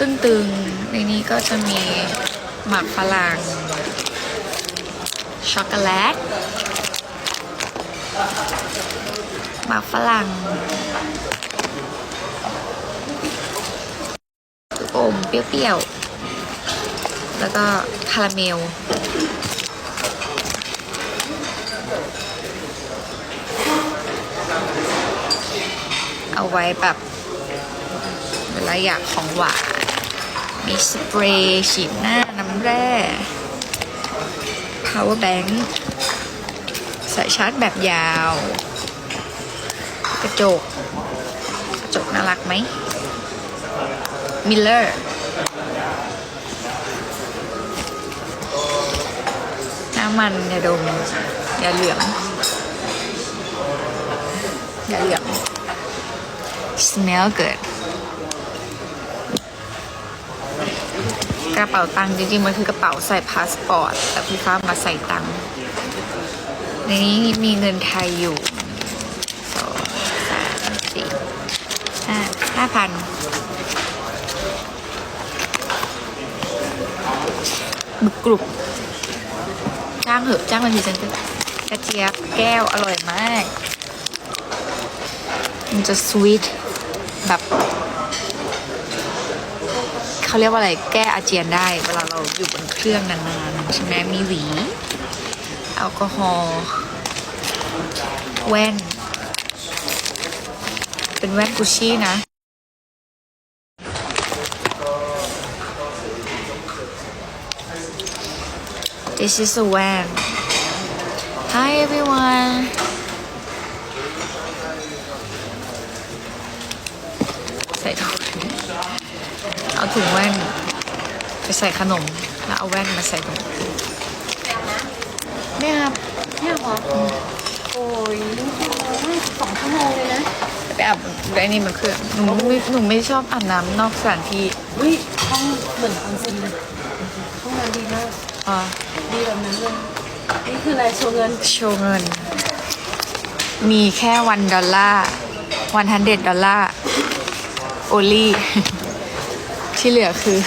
ตึงๆ ในนี้ก็จะมีหมักฝรั่งช็อกโกแลตหมักฝรั่งลูกอมเปรี้ยวๆ แล้วก็คาราเมล เอาไว้แบบ เวลาอยากของหวาน มีสเปรย์ฉีดหน้าน้ำแร่ power bank สายชาร์จแบบยาว กระจก กระจกน่ารักไหม มิลเลอร์น้ำมันยาดมยาเหลืองยาเหลือง smell good กระเป๋าตังค์จริงๆ มันคือกระเป๋าใส่พาสปอร์ต แต่พี่ฟ้ามาใส่ตังค์ในนี้มีเงินไทยอยู่สองสามสี่ห้าห้าพันบึกกรุบจ้างเหอะจ้างมาทีฉันกระเจี๊ยบแก้วอร่อยมาก มันจะสวีท แบบเขาเรียกว่าอะไรแก้อาเจียนได้ เวลาเราอยู่บนเครื่องนานๆใช่ไหมมีหวีแอลกอฮอล์แว่น เป็นแว่นกุชชี่นะ This is a van Hi everyone ใส่ถุงเอาถุงแว่น ไปใส่ขนม แล้วเอาแว่นมาใส่ถุงเนี่ยครับเนี่ยเหรอโอ้ยสองชั่วโมงเลยนะไปอาบไอ้นี่มันคือหนูไม่หนูไม่ชอบอาบน้ำนอกสถานที่อุ้ยห้องเหมือนออนเซ็นเลยห้องน้ำดีมากอ่าดีแบบนั้นเลยนี่คืออะไรโชว์เงินโชว์เงิน มีแค่วันดอลลาร์วันฮันเดดดอลลาร์ โอลี่ที่เหลือคือ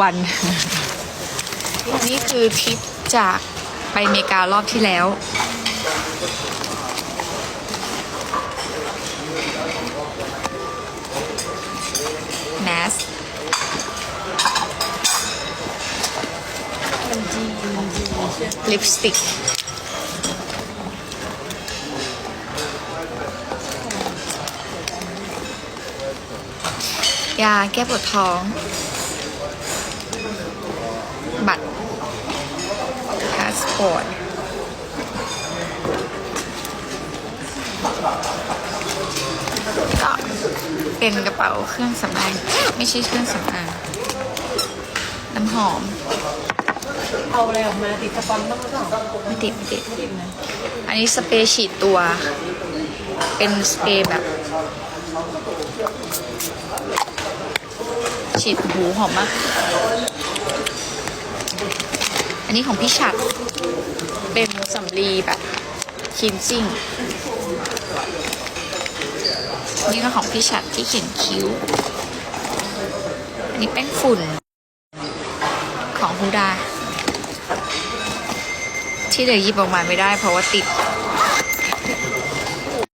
วัน นี่คือทริปจากไปอเมริการอบที่แล้ว แมสลิปสติก ยาแก้ปวดท้อง บัตรพาสปอร์ตก็เป็นกระเป๋าเครื่องสำอางไม่ใช่เครื่องสำอางน้ำหอม เอาอะไรออกมาติดสปอนบ้างหรือเปล่าไม่ติดไม่ติด อันนี้สเปรย์ฉีดตัว เป็นสเปรย์แบบ ฉีดหูหอมมาก อันนี้ของพี่ฉัดเป็นสำลีแบบคินซิ่ง นี่ก็ของพี่ฉัดที่เขียนคิ้ว อันนี้แป้งฝุ่น ของฮูดา ที่เหลือหยิบออกมาไม่ได้เพราะว่าติด